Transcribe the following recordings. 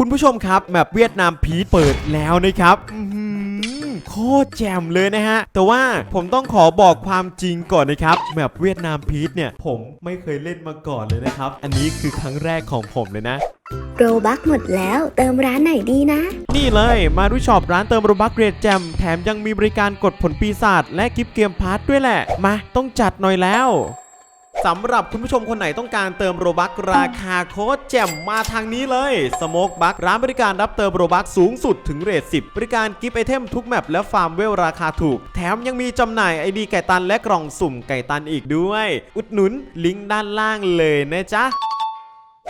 คุณผู้ชมครับแมปเวียดนามพีทเปิดแล้วนะครับอื้อหือโคตรแจ่มเลยนะฮะ แต่ว่าผมต้องขอบอกความจริงก่อนนะครับแมปเวียดนามพีทเนี่ยผมไม่เคยเล่นมาก่อนเลยนะครับ อันนี้คือครั้งแรกของผมเลยนะโรบักหมดแล้วเติมร้านไหนดีนะ นี่เลยมาดูช็อปร้านเติมโรบัคเกรดแจมแถมยังมีบริการกดผลปีศาจและกิฟต์เกมพาร์ทด้วยแหละ มาต้องจัดหน่อยแล้ว สำหรับคุณผู้ชมคนไหนต้องการเติมโรบัคราคาโคตรแจ่มมาทางนี้เลยสโมกบัคร้านบริการรับเติมโรบัคสูงสุดถึงเรท10 บริการกิฟต์ไอเทมทุกแมปและฟาร์มเวลราคาถูก แถมยังมีจำหน่ายไอดีไก่ตันและกล่องสุ่มไก่ตันอีกด้วย อุดหนุนลิงก์ด้านล่างเลยนะจ๊ะ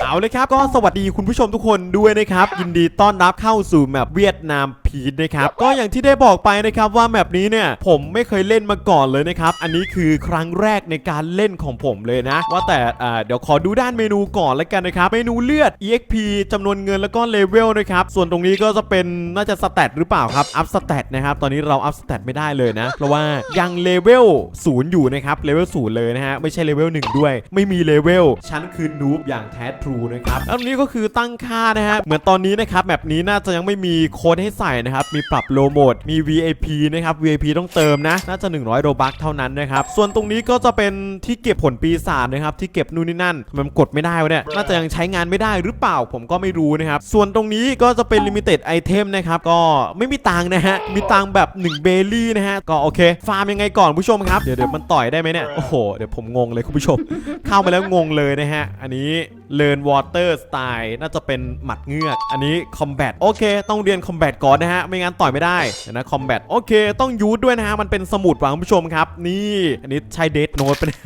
เอาเลยครับ ก็สวัสดีคุณผู้ชมทุกคนด้วยนะครับ ยินดีต้อนรับเข้าสู่แมปเวียดนามพีดนะครับก็อย่างที่ได้บอกไปนะครับว่าแมปนี้เนี่ยผมไม่เคยเล่นมาก่อนเลยนะครับอันนี้คือครั้งแรกในการเล่นของผมเลยนะ ว่าแต่อ่าเดี๋ยวขอดูด้านเมนูก่อนแล้วกันนะครับเมนูเลือด exp จำนวนเงินแล้วก็เลเวลนะครับส่วนตรงนี้ก็จะเป็นน่าจะสแตทหรือเปล่าครับอัพสแตทนะครับตอนนี้เราอัพสแตทไม่ได้เลยนะ เพราะว่ายังเลเวลศูนย์อยู่นะครับเลเวลศูนย์เลยนะฮะไม่ใช่เลเวลหนึ่งด้วย ไม่มีเลเวลฉันคือนูบอย่างแท้ทรูนะครับแล้วตรงนี้ก็คือตั้งค่านะฮะเหมือนตอนนี้นะครับแบบนี้น่าจะยังไม่มีโค้ดให้ใส่นะครับ มีปรับโลโหมด มี VIP นะครับ VIP ต้องเติมนะ น่าจะ 100 โรบัคเท่านั้นนะครับ ส่วนตรงนี้ก็จะเป็นที่เก็บผลปีศาจนะครับ ที่เก็บนู่นนี่นั่นทำไมมันกดไม่ได้วะเนี่ย น่าจะยังใช้งานไม่ได้หรือเปล่า ผมก็ไม่รู้นะครับ ส่วนตรงนี้ก็จะเป็นลิมิเต็ดไอเทมนะครับ ก็ไม่มีตังนะฮะ มีตังแบบ1เบลลี่นะฮะ ก็โอเค ฟาร์มยังไงก่อนผู้ชมครับ เดี๋ยวเดี๋ยวมันต่อยได้ไหมเนี่ย โอ้โห เดี๋ยวผมงงเลยคุณผู้ชม เข้ามาแล้วงงเลยนะฮะ อันนี้ เลิร์นวอเตอร์สไตล์น่าจะเป็นหมัดเงือก อันนี้คอมแบทโอเค ต้องเรียนคอมแบทก่อนนะฮะ ไม่งั้นต่อยไม่ได้เดี๋ยวนะคอมแบทโอเค ต้องยูทด้วยนะฮะ มันเป็นสมุดว่ะคุณผู้ชมครับ นี่ อันนี้ใช้เดทโนตไปะเนี่ย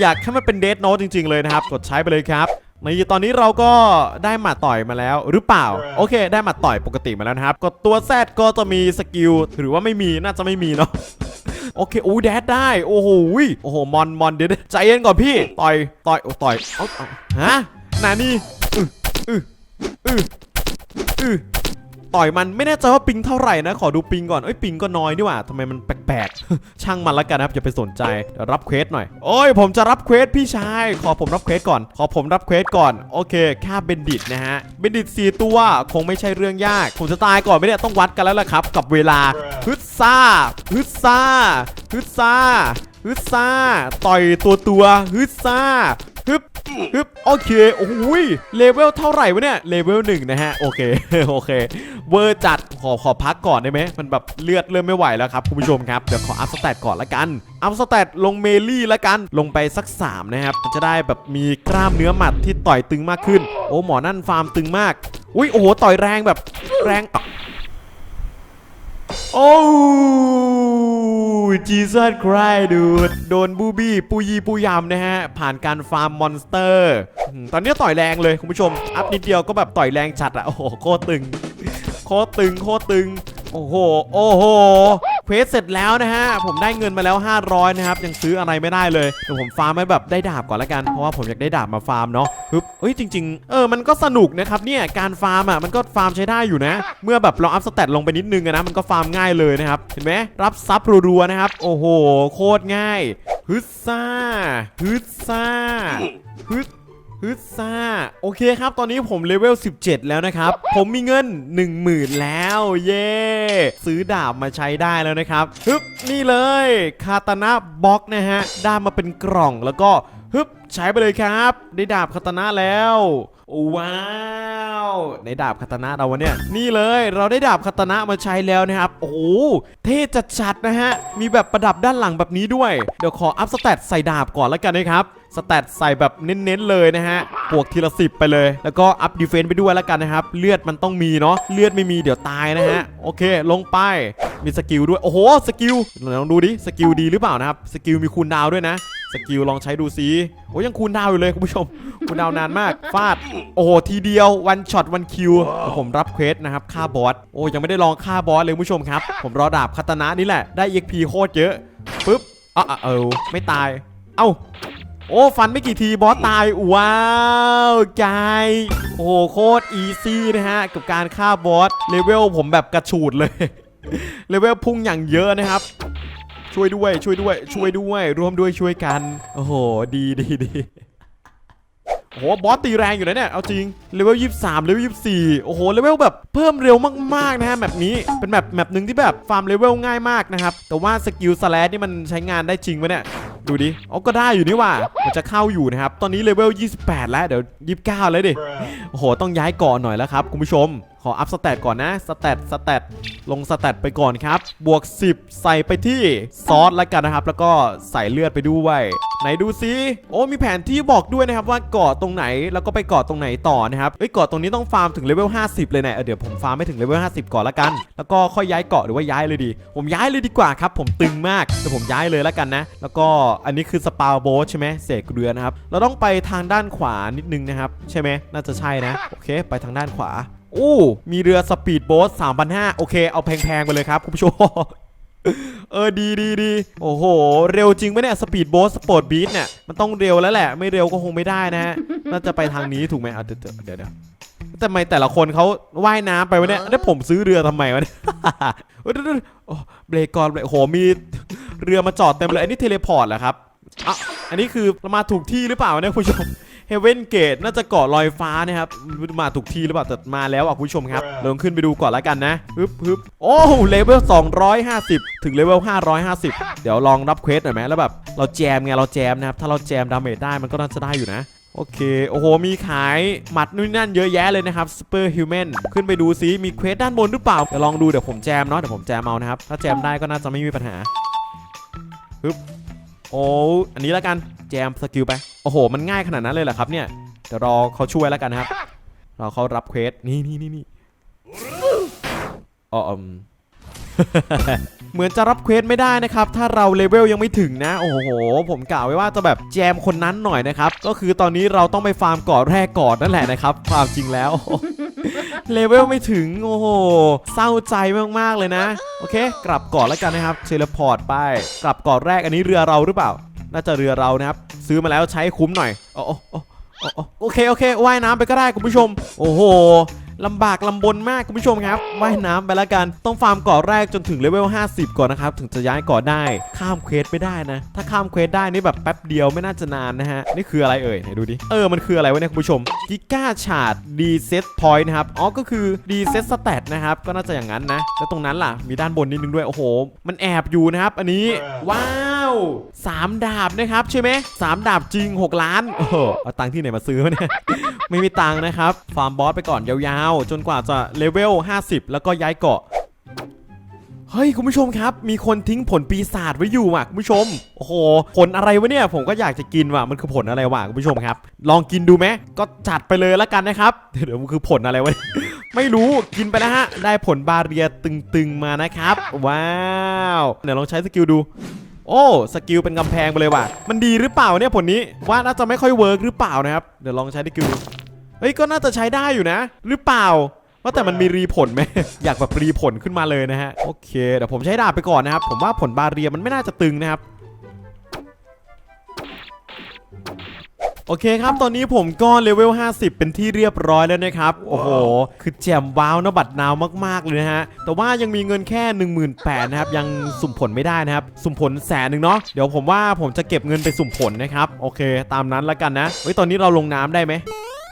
อยากให้มันเป็นเดทโนตจริง ๆ เลยนะครับ กดใช้ไปเลยครับในตอนนี้เราก็ได้หมัดต่อยมาแล้วหรือเปล่า โอเค ได้หมัดต่อยปกติมาแล้วนะครับ กดตัวแซดก็จะมีสกิลหรือว่าไม่มีน่าจะไม่มีเนาะ โอเคอู้แดดได้ โอ้โหโอ้โหมอนมอนเดี๋ยวใจเย็นก่อนพี่ ต่อย ต่อยโอ้ต่อยเอาเอาฮะนานี่อืออืออืออือ ต่อยมันไม่แน่ใจว่าปิงเท่าไหร่นะ ขอดูปิงก่อนเอ้ยปิงก็น้อยนี่หว่าทำไมมันแปลกๆ ช่างมันละกันนะครับอย่าไปสนใจเดี๋ยวรับเควสหน่อยโอ้ยผมจะรับเควสพี่ชายขอผมรับเควสก่อน ขอผมรับเควสก่อนโอเคค่าเบนดิตนะฮะเบนดิตสี่ตัวคงไม่ใช่เรื่องยากผมจะตายก่อนไมเนี่ยต้องวัดกันแล้วล่ะครับ กับเวลาฮึดซ่าฮึดซ่าฮึดซ่าฮึดซ่า ต่อยตัวตัวฮึดซ่า ฮึบฮึบโอเคโอ้ยเลเวลเท่าไหร่วะเนี่ยเลเวลหนึ่งนะฮะโอเคโอเคเวอร์จัดขอขอพักก่อนได้ไหมมันแบบเลือดเริ่มไม่ไหวแล้วครับคุณผู้ชมครับเดี๋ยวขออัพสเตตก่อนละกันอัพสเตตลงเมลี่ละกันลงไปสัก 3 นะครับจะได้แบบมีกล้ามเนื้อหมัดที่ต่อยตึงมากขึ้น โอ้หมอนั่นฟาร์มตึงมากอุ้ยโอ้โหต่อยแรงแบบแรง โอ้จีซัสครายดูดโดนบูบี้ปูยีปูยำนะฮะ ผ่านการฟาร์มมอนสเตอร์ ตอนนี้ต่อยแรงเลยคุณผู้ชม อัพนิดเดียวก็แบบต่อยแรงจัดอะโอ้โห โคตรตึง โคตรตึง โคตรตึง โอ้โห โอ้โห เควสเสร็จแล้วนะฮะ ผมได้เงินมาแล้ว 500 นะครับ ยังซื้ออะไรไม่ได้เลยเดี๋ยวผมฟาร์มให้แบบได้ดาบก่อนละกัน เพราะว่าผมอยากได้ดาบมาฟาร์มเนาะฮึบเฮ้ยจริง ๆ เออ มันก็สนุกนะครับเนี่ยการฟาร์มอะ มันก็ฟาร์มใช้ได้อยู่นะ เมื่อแบบเราอัพสเตตลงไปนิดนึงอะนะ มันก็ฟาร์มง่ายเลยนะครับ เห็นไหมรับซับรัวๆนะครับ โอ้โห โคตรง่าย ฮึดซ่าฮึดซ่าฮึด ฮึดซ่า โอเคครับ ตอนนี้ผมเลเวล 17 แล้วนะครับ ผมมีเงิน 10,000 แล้ว เย้ซื้อดาบมาใช้ได้แล้วนะครับ ฮึบ นี่เลย คาตานะบ็อกนะฮะ ได้มาเป็นกล่องแล้วก็ ฮึบใช้ไปเลยครับ ได้ดาบคาตานะแล้วว้าวในดาบคาตานะเราวะเนี่ยนี่เลยเราได้ดาบคาตานะมาใช้แล้วนะครับโอ้โหเท่จัดๆนะฮะมีแบบประดับด้านหลังแบบนี้ด้วย เดี๋ยวขออัพสเตตใส่ดาบก่อนแล้วกันนะครับสแตทใส่แบบเน้นๆเลยนะฮะบวกทีละสิบไปเลย แล้วก็อัพดีเฟนต์ไปด้วยแล้วกันนะครับ เลือดมันต้องมีเนาะเลือดไม่มีเดี๋ยวตายนะฮะโอเค ลงไปมีสกิลด้วยโอ้โหสกิลลองดูดิสกิลดีหรือเปล่านะครับสกิลมีคูลดาวด้วยนะ สกิลลองใช้ดูซิโอ้ยังคูลดาวอยู่เลยคุณผู้ชม คูลดาวนานมาก ฟาด โอ้โหทีเดียววันช็อตวันคิว ผมรับเควสนะครับฆ่าบอส โอ้ยังไม่ได้ลองฆ่าบอสเลยคุณผู้ชมครับ ผมรอดาบคาตนะนี่แหละ ได้ EXP โคตรเยอะ ปึ๊บอะเออไม่ตาย เอ้าโอ้ ฟันไม่กี่ทีบอสตาย ว้าวกายโอ้โหโคตรอีซี่นะฮะ กับการฆ่าบอสเลเวลผมแบบกระฉูดเลยเลเวลพุ่งอย่างเยอะนะครับ ช่วยด้วย ช่วยด้วย ช่วยด้วย ร่วมด้วยช่วยกัน โอ้โห ดีดีดีโอ้โห บอสตีแรงอยู่นะเนี่ย เอาจริง เลเวล23เลเวล24โอ้โห เลเวลแบบเพิ่มเร็วมาก ๆ นะฮะแบบนี้ เป็นแบบแมปหนึ่งที่แบบฟาร์มเลเวลง่ายมากนะครับ แต่ว่าสกิลสแลชนี่มันใช้งานได้จริงไหมเนี่ย ดูดิอ๋อก็ได้อยู่นี่ว่า มันจะเข้าอยู่นะครับ ตอนนี้เลเวล28 แล้ว เดี๋ยว 29 แล้วดิ โอ้โห ต้องย้ายเกาะหน่อยแล้วครับคุณผู้ชม ขออัพสเตตก่อนนะสเตตสเตตลงสเตตไปก่อนครับ บวก 10 ใส่ไปที่ซอสแล้วกันนะครับ แล้วก็ใส่เลือดไปด้วยไหนดูซิโอ้มีแผนที่บอกด้วยนะครับว่าเกาะตรงไหนแล้วก็ไปเกาะตรงไหนต่อนะครับเอ้ยเกาะตรงนี้ต้องฟาร์มถึงเลเวล50 เลยเนี่ยเออเดี๋ยวผมฟาร์มไม่ถึงเลเวล50 ก่อนละกัน แล้วก็ค่อยย้ายเกาะหรือว่าย้ายเลยดี ผมย้ายเลยดีกว่าครับ ผมตึงมากแต่ผมย้ายเลยล้วกันนะ แล้วก็อันนี้คือสปาโบสใช่ไหมเสกเรือนะครับเราต้องไปทางด้านขวานิดนึงนะครับ ใช่ไหมน่าจะใช่นะโอเค ไปทางด้านขวา อู้มีเรือสปีดโบ๊ท3,500โอเค เอาแพงๆไปเลยครับคุณผู้ชมเออดีดีดีโอ้โห เร็วจริงไหมเนี่ยสปีดโบ๊ทสปอร์ตบีทเนี่ยมันต้องเร็วแล้วแหละ ไม่เร็วก็คงไม่ได้นะฮะน่าจะไปทางนี้ถูกไหมเอาเดี๋ยวเดี๋ยวเดี๋ยวเดี๋ยวแต่ทำไมแต่ละคนเขาว่ายน้ำไปวะเนี่ยแล้วผมซื้อเรือทำไมวะเนี่ยเฮ้ยเดี๋ยวเดี๋ยวโอ้เบรกก่อนเบรกโอ้โหมีเรือมาจอดเต็มเลยอันนี้เทเลพอร์ตเหรอครับอะอันนี้คือเรามาถูกที่หรือเปล่าเนี่ยคุณผู้ชมเฮเว่นเกตน่าจะเกาะลอยฟ้านะครับมาถูกที่หรือเปล่าแต่มาแล้วอะคุณผู้ชมครับลองขึ้นไปดูก่อนแล้วกันนะฮึบฮึบโอ้เลเวล250 ถึงเลเวล550 เดี๋ยวลองรับเควสหน่อยไหมแล้วแบบเราแจมไงเราแจมนะครับถ้าเราแจมดาเมจได้มันก็น่าจะได้อยู่นะโอเค โอ้โห มีขายหมัดนู่นนั่นเยอะแยะเลยนะครับ Super Human ขึ้นไปดูซิ มีเควสด้านบนหรือเปล่า เดี๋ยวลองดู เดี๋ยวผมแจมเนาะ เดี๋ยวผมแจมเอานะครับ ถ้าแจมได้ก็น่าจะไม่มีปัญหาฮึบโอ้ อันนี้แล้วกัน แจมสกิลไป โอ้โห มันง่ายขนาดนั้นเลยเหรอครับเนี่ยเดี๋ยวรอเขาช่วยแล้วกันนะครับรอเขารับเควสนี่นี่นี่นี่อ๋ออืมเหมือนจะรับเควสไม่ได้นะครับ ถ้าเราเลเวลยังไม่ถึงนะ โอ้โห ผมกล่าวไว้ว่าจะแบบแจมคนนั้นหน่อยนะครับ ก็คือตอนนี้เราต้องไปฟาร์มเกาะแรกก่อนนั่นแหละนะครับ ความจริงแล้ว เลเวลไม่ถึง โอ้โห เศร้าใจมากๆเลยนะ โอเค กลับเกาะแล้วกันนะครับ เทเลพอร์ตไป กลับเกาะแรกอันนี้เรือเราหรือเปล่า น่าจะเรือเรานะครับ ซื้อมาแล้วใช้คุ้มหน่อยโอ้โอ้โอ้โอ้โอ้โอเคโอเคว่ายน้ำไปก็ได้คุณผู้ชม โอ้โหลำบากลำบนมากคุณผู้ชมครับว่ายน้ำไปแล้วกัน ต้องฟาร์มเกาะแรกจนถึงเลเวล50 ก่อนนะครับ ถึงจะย้ายเกาะได้ ข้ามเควสไม่ได้นะ ถ้าข้ามเควสได้นี่แบบแป๊บเดียวไม่น่าจะนานนะฮะ นี่คืออะไรเอ่ยไหนดูดิ เออ มันคืออะไรวะเนี่ยคุณผู้ชมกิก้าชาร์ดดีเซตพอยต์นะครับ อ๋อ ก็คือดีเซตสเตตนะครับ ก็น่าจะอย่างนั้นนะ แล้วตรงนั้นล่ะ มีด้านบนนิดนึงด้วย โอ้โห มันแอบอยู่นะครับ อันนี้ ว้า สามดาบนะครับใช่ไหมสามดาบจริง 6 ล้านโอ้โหเอาตังค์ที่ไหนมาซื้อเนี่ยไม่มีตังค์นะครับฟาร์มบอสไปก่อนยาวๆ จนกว่าจะเลเวล 50 แล้วก็ย้ายเกาะเฮ้ยคุณผู้ชมครับ มีคนทิ้งผลปีศาจไว้อยู่ว่ะคุณผู้ชมโอ้โหผลอะไรวะเนี่ยผมก็อยากจะกินว่ะมันคือผลอะไรวะคุณผู้ชมครับ ลองกินดูไหมก็จัดไปเลยแล้วกันนะครับเดี๋ยวมันคือผลอะไรวะไม่รู้กินไปแล้วฮะ ได้ผลบาเรียตึงๆมานะครับ ว้าวเดี๋ยวลองใช้สกิลดู โอ้สกิลเป็นกำแพงไปเลยว่ะ มันดีหรือเปล่าเนี่ยผลนี้ว่าน่าจะไม่ค่อยเวิร์กหรือเปล่านะครับ เดี๋ยวลองใช้สกิลดูเฮ้ยก็น่าจะใช้ได้อยู่นะ หรือเปล่าว่าแต่มันมีรีผลไหม อยากแบบรีผลขึ้นมาเลยนะฮะ โอเค เดี๋ยวผมใช้ดาบไปก่อนนะครับ ผมว่าผลบาเรียมันไม่น่าจะตึงนะครับ โอเคครับตอนนี้ผมก็เลเวล 50 เป็นที่เรียบร้อยแล้วนะครับ โอ้โห คือแจ่มว้าวนะบัตรนาวมากๆเลยนะฮะ แต่ว่ายังมีเงินแค่ 18,000นะครับ ยังสุ่มผลไม่ได้นะครับ สุ่มผลแสนหนึ่งเนาะเดี๋ยวผมว่าผมจะเก็บเงินไปสุ่มผลนะครับ โอเค ตามนั้นแล้วกันนะเฮ้ยตอนนี้เราลงน้ำได้ไหม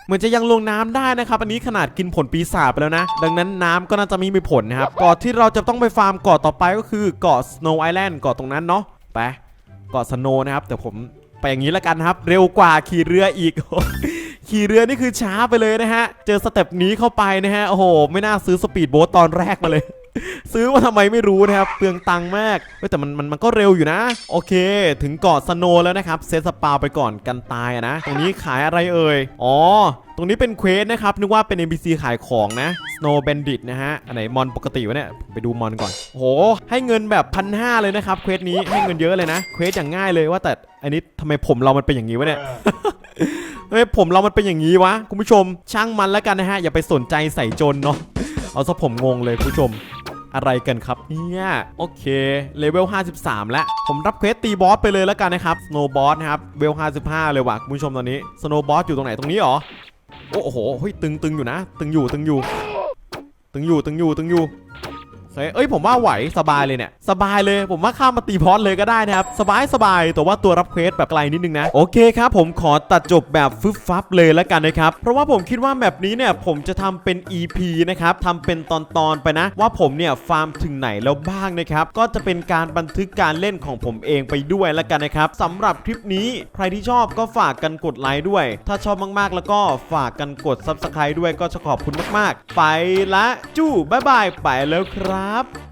เหมือนจะยังลงน้ำได้นะครับ อันนี้ขนาดกินผลปีศาจไปแล้วนะ ดังนั้นน้ำก็น่าจะไม่มีผลนะครับเกาะที่เราจะต้องไปฟาร์มเกาะต่อไปก็คือเกาะ Snow Island เกาะตรงนั้นเนาะไปเกาะ Snow นะครับแต่ผม ไปอย่างนี้แล้วกันครับ เร็วกว่าขี่เรืออีก ขี่เรือนี่คือช้าไปเลยนะฮะ เจอสเต็ปนี้เข้าไปนะฮะ โอ้โห ไม่น่าซื้อสปีดโบ๊ทตอนแรกมาเลย ซื้อมาทำไมไม่รู้นะครับ เปลืองตังค์มากเฮ้ยแต่มันมันมันก็เร็วอยู่นะ โอเค ถึงเกาะสโนแล้วนะครับ เซตสปาไปก่อนกันตายอะนะ ตรงนี้ขายอะไรเอ่ย อ๋อ ตรงนี้เป็นเควสนะครับ นึกว่าเป็น NPC ขายของนะ Snow Bandit นะฮะ อันไหนมอนปกติวะเนี่ยผมไปดูมอนก่อน โห ให้เงินแบบพันห้าเลยนะครับ เควสนี้ให้เงินเยอะเลยนะ เควสอย่างง่ายเลยว่าแต่อันนี้ทำไมผมเรามันเป็นอย่างนี้วะเนี่ยเฮ้ยผมเรามันเป็นอย่างนี้วะคุณผู้ชมช่างมันแล้วกันนะฮะอย่าไปสนใจใส่จนเนาะเอาซะผมงงเลยคุณผู้ชม อะไรกันครับเนี่ยโอเคเลเวล 53 แล้ว ผมรับเควสตีบอสไปเลยแล้วกันนะครับสโนบอสนะครับเวล 55 เลยว่ะคุณผู้ชมตอนนี้สโนบอสอยู่ตรงไหนตรงนี้เหรอโอ้โหเฮ้ยตึงตึงอยู่นะ ตึงอยู่ตึงอยู่ ตึงอยู่ตึงอยู่ตึงอยู่ เคเคเอ้ยผมว่าไหวสบายเลยเนี่ยสบายเลยผมว่าข้ามมาตีพอสเลยก็ได้นะครับสบายสบายแต่ว่าตัวรับเควสแบบไกลนิดนึงนะโอเคครับผมขอตัดจบแบบฟึบฟับเลยแล้วกันนะครับเพราะว่าผมคิดว่าแบบนี้เนี่ยผมจะทำเป็น EP นะครับทำเป็นตอนๆไปนะ ว่าผมเนี่ยฟาร์มถึงไหนแล้วบ้างนะครับก็จะเป็นการบันทึกการเล่นของผมเองไปด้วยแล้วกันนะครับสำหรับคลิปนี้ใครที่ชอบก็ฝากกันกดไลค์ด้วย ถ้าชอบมากๆแล้วก็ฝากกันกด Subscribe ด้วยก็จะขอบคุณมากๆ ไปละจู้บ๊ายบายไปแล้วครับครับ